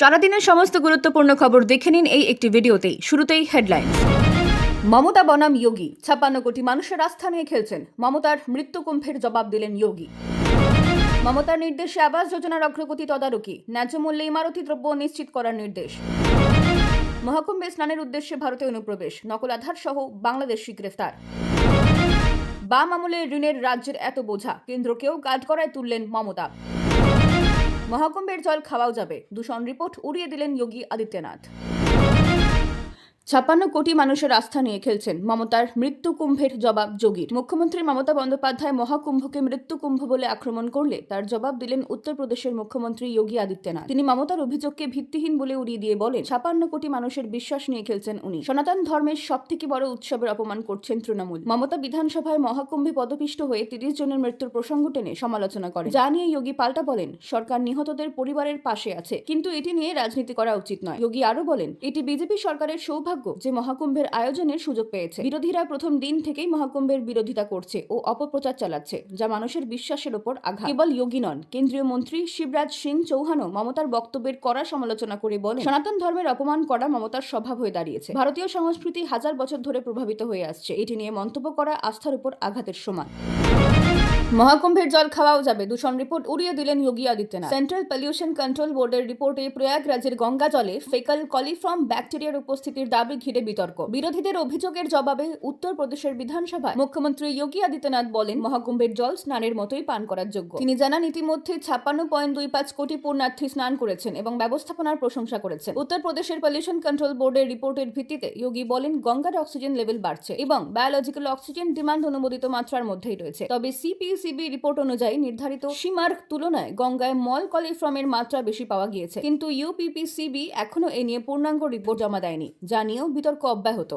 সারাদিনের সমস্ত গুরুত্বপূর্ণ খবর দেখে নিন এই একটি ভিডিওতেই। শুরুতেই হেডলাইন। মমতা বনাম যোগী, ছাপ্পান্ন কোটি মানুষের আস্থা নিয়ে খেলছেন। মমতার মৃত্যুকুম্ভের জবাব দিলেন যোগী। মমতার নির্দেশে আবাস যোজনার অগ্রগতি তদারকি, ন্যায্য মূল্যে ইমারতি দ্রব্য নিশ্চিত করার নির্দেশ। মহাকুম্ভে স্নানের উদ্দেশ্যে ভারতে অনুপ্রবেশ, নকল আধার সহ বাংলাদেশি গ্রেফতার। বাম আমলে ঋণের রাজ্যের এত বোঝা, কেন্দ্রকেও করায় তুললেন মমতা। মহাকুম্ভের জল খাওয়াও যাবে। দূষণ রিপোর্ট উড়িয়ে দিলেন যোগী আদিত্যনাথ। ছাপ্পান্ন কোটি মানুষের আস্থা নিয়ে খেলছেন মমতার মৃত্যু কুম্ভের জবাব যোগীর। মুখ্যমন্ত্রী মমতা বন্দ্যোপাধ্যায় মহাকুম্ভকে মৃত্যু কুম্ভ বলে আক্রমণ করলে তার জবাব দিলেন উত্তরপ্রদেশের মুখ্যমন্ত্রী যোগী আদিত্যনাথ। তিনি মমতার অভিযোগকে ভিত্তিহীন বলে উড়িয়ে দিয়ে বলেন, ছাপ্পান্ন কোটি মানুষের বিশ্বাস নিয়ে খেলছেন উনি। সনাতন ধর্মের সব থেকে বড় উৎসবের অপমান করছেন তৃণমূল। মমতা বিধানসভায় মহাকুম্ভে পদপিষ্ট হয়ে তিরিশ জনের মৃত্যুর প্রসঙ্গ টেনে সমালোচনা করেন। যা নিয়ে যোগী পাল্টা বলেন, সরকার নিহতদের পরিবারের পাশে আছে, কিন্তু এটি নিয়ে রাজনীতি করা উচিত নয়। যোগী আরও বলেন, এটি বিজেপি সরকারের সৌভাগ্য যে মহাকুম্ভের আয়োজনের সুযোগ পেয়েছে। বিরোধীরা প্রথম দিন থেকেই মহাকুম্ভের বিরোধিতা করছে ও অপপ্রচার চালাচ্ছে, যা মানুষের বিশ্বাসের ওপর আঘাত। কেবল যোগী নন, কেন্দ্রীয় মন্ত্রী শিবরাজ সিং চৌহানও মমতার বক্তব্যের কড়া সমালোচনা করে বলেন, সনাতন ধর্মের অপমান করা মমতার স্বভাব হয়ে দাঁড়িয়েছে। ভারতীয় সংস্কৃতি হাজার বছর ধরে প্রভাবিত হয়ে আসছে। এটি নিয়ে মন্তব্য করা আস্থার উপর আঘাতের সমান। মহাকুম্ভের জল খাওয়াও যাবে। দূষণ রিপোর্ট উড়িয়ে দিলেন Yogi Adityanath. Central pollution control বোর্ডের রিপোর্টে প্রয়াগরাজের গঙ্গা জলে ফেকাল কলিফর্ম ব্যাকটেরিয়ার উপস্থিতির দাবি ঘিরে বিতর্ক। বিরোধীদের অভিযোগের জবাবে উত্তরপ্রদেশের বিধানসভায় মুখ্যমন্ত্রী যোগী আদিত্যনাথ বলেন, মহাকুম্ভের জল স্নানের মতোই পান করার যোগ্য। তিনি জানান, ইতিমধ্যে ছাপ্পান্ন পয়েন্ট দুই পাঁচ কোটি পুণ্যার্থী স্নান করেছেন এবং ব্যবস্থাপনার প্রশংসা করেছেন। উত্তরপ্রদেশের পলিউশন কন্ট্রোল বোর্ডের রিপোর্টের ভিত্তিতে যোগী বলেন, গঙ্গার অক্সিজেন লেভেল বাড়ছে এবং বায়োলজিক্যাল অক্সিজেন ডিমান্ড অনুমোদিত মাত্রার মধ্যেই রয়েছে। তবে সিপিসিবি রিপোর্ট অনুযায়ী নির্ধারিত সীমার তুলনায় গঙ্গায় মল কলিফ্রমের মাত্রা বেশি পাওয়া গিয়েছে। কিন্তু ইউপিপিসিবি এখনও এ নিয়ে পূর্ণাঙ্গ রিপোর্ট জমা দেয়নি, যা নিয়েও বিতর্ক অব্যাহত।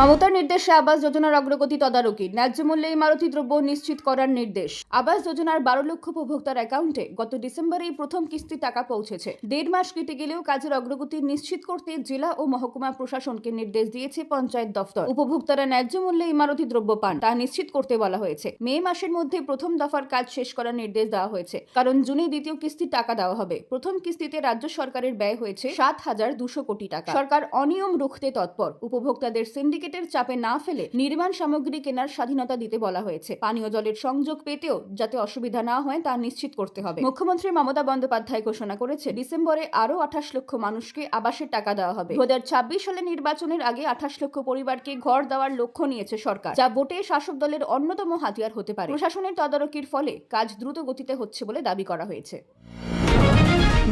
মমতার নির্দেশে আবাস যোজনার অগ্রগতি তদারকি। ন্যায্য মূল্যে ইমারতি দ্রব্য নিশ্চিত করার নির্দেশ। আবাস যোজনার বারো লক্ষ উপভোক্তার অ্যাকাউন্টে গত ডিসেম্বরেই প্রথম কিস্তি টাকা পৌঁছেছে। দেড় মাস কেটে গেলেও কাজের অগ্রগতি নিশ্চিত করতে জেলা ও মহকুমা প্রশাসনকে নির্দেশ দিয়েছে পঞ্চায়েত দফতর। উপভোক্তারা ন্যায্য মূল্যে ইমারতি দ্রব্য পান, তা নিশ্চিত করতে বলা হয়েছে। মে মাসের মধ্যে প্রথম দফার কাজ শেষ করার নির্দেশ দেওয়া হয়েছে, কারণ জুনে দ্বিতীয় কিস্তির টাকা দেওয়া হবে। প্রথম কিস্তিতে রাজ্য সরকারের ব্যয় হয়েছে সাত হাজার দুশো কোটি টাকা। সরকার অনিয়ম রুখতে তৎপর। উপভোক্তাদের সিন্ডিকেটের চাপে না ফেলে নির্মাণ সামগ্রী কেনার স্বাধীনতা দিতে বলা হয়েছে। পানীয় জলের সংযোগ পেতেও যাতে অসুবিধা না হয় তা নিশ্চিত করতে হবে। মুখ্যমন্ত্রী মমতা বন্দ্যোপাধ্যায় ঘোষণা করেছে ডিসেম্বরে আরও আঠাশ লক্ষ মানুষকে আবাসের টাকা দেওয়া হবে। দু সালে নির্বাচনের আগে আঠাশ লক্ষ পরিবারকে ঘর দেওয়ার লক্ষ্য নিয়েছে সরকার, যা ভোটে শাসক দলের অন্যতম হাতিয়ার হতে পারে। প্রশাসনের তদারকির ফলে কাজ দ্রুত গতিতে হচ্ছে বলে দাবি করা হয়েছে।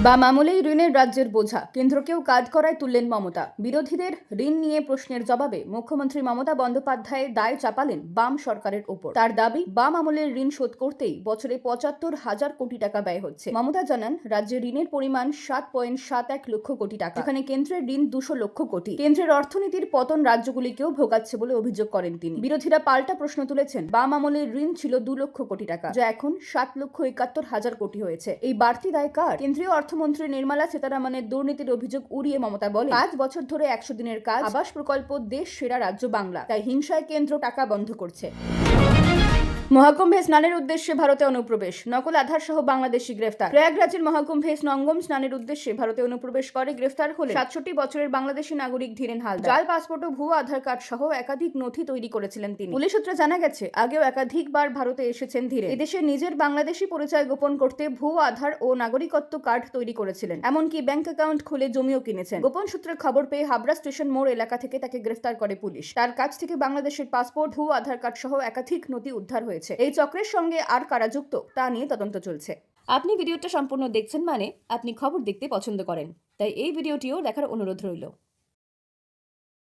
বা মামলেই ঋণের রাজ্যের বোঝা। কেন্দ্রকেও কাজ করায় তুললেন মমতা। বিরোধীদের ঋণ নিয়ে প্রশ্নের জবাবে মুখ্যমন্ত্রী মমতা বন্দ্যোপাধ্যায় দায় চাপালেন বাম সরকারের ওপর। তার দাবি, বাম আমলের ঋণ শোধ করতেই বছরে পঁচাত্তর হাজার কোটি টাকা ব্যয় হচ্ছে। মমতা জানান, রাজ্যে ঋণের পরিমাণ সাত পয়েন্ট সাত এক লক্ষ কোটি টাকা। এখানে কেন্দ্রের ঋণ দুশো লক্ষ কোটি। কেন্দ্রের অর্থনীতির পতন রাজ্যগুলিকেও ভোগাচ্ছে বলে অভিযোগ করেন তিনি। বিরোধীরা পাল্টা প্রশ্ন তুলেছেন, বাম আমলের ঋণ ছিল দু লক্ষ কোটি টাকা, যা এখন সাত লক্ষ একাত্তর হাজার কোটি হয়েছে। এই বাড়তি দায় কার? কেন্দ্রীয় অর্থমন্ত্রী নির্মলা সীতারামনের দুর্নীতির অভিযোগ উড়িয়ে মমতা বলে পাঁচ বছর ধরে একশো দিনের কাজ। আবাস প্রকল্প দেশ সেরা রাজ্য বাংলা। তাই হিংসায় কেন্দ্র টাকা বন্ধ করছে। মহাকুম্ভে স্নানের উদ্দেশ্যে ভারতে অনুপ্রবেশ। নকল আধার সহ বাংলাদেশি গ্রেফতার। প্রয়াগরাজের মহাকুম্ভে স্নঙ্গম স্নানের উদ্দেশ্যে ভারতে অনুপ্রবেশ করে গ্রেফতার হলে সাতষট্টি বছরের বাংলাদেশি নাগরিক ধীরেন হালদার। জাল, পাসপোর্ট ও ভুয়ো আধার কার্ড সহ একাধিক নথি তৈরি করেছিলেন তিনি। পুলিশ সূত্রে জানা গেছে, আগেও একাধিকবার ভারতে এসেছেন ধীরে এদেশে নিজের বাংলাদেশি পরিচয় গোপন করতে ভুয়ো আধার ও নাগরিকত্ব কার্ড তৈরি করেছিলেন। এমনকি ব্যাংক অ্যাকাউন্ট খুলে জমিও কিনেছেন। গোপন সূত্রে খবর পেয়ে হাবড়া স্টেশন মোড় এলাকা থেকে তাকে গ্রেফতার করে পুলিশ। তার কাছ থেকে বাংলাদেশের পাসপোর্ট ভুয়ো আধার কার্ড সহ একাধিক নথি উদ্ধার হয়েছে। এই চক্রের সঙ্গে আর কারা যুক্ত, তা নিয়ে তদন্ত চলছে। আপনি ভিডিওটা সম্পূর্ণ দেখছেন মানে আপনি খবর দেখতে পছন্দ করেন। তাই এই ভিডিওটিও দেখার অনুরোধ রইল।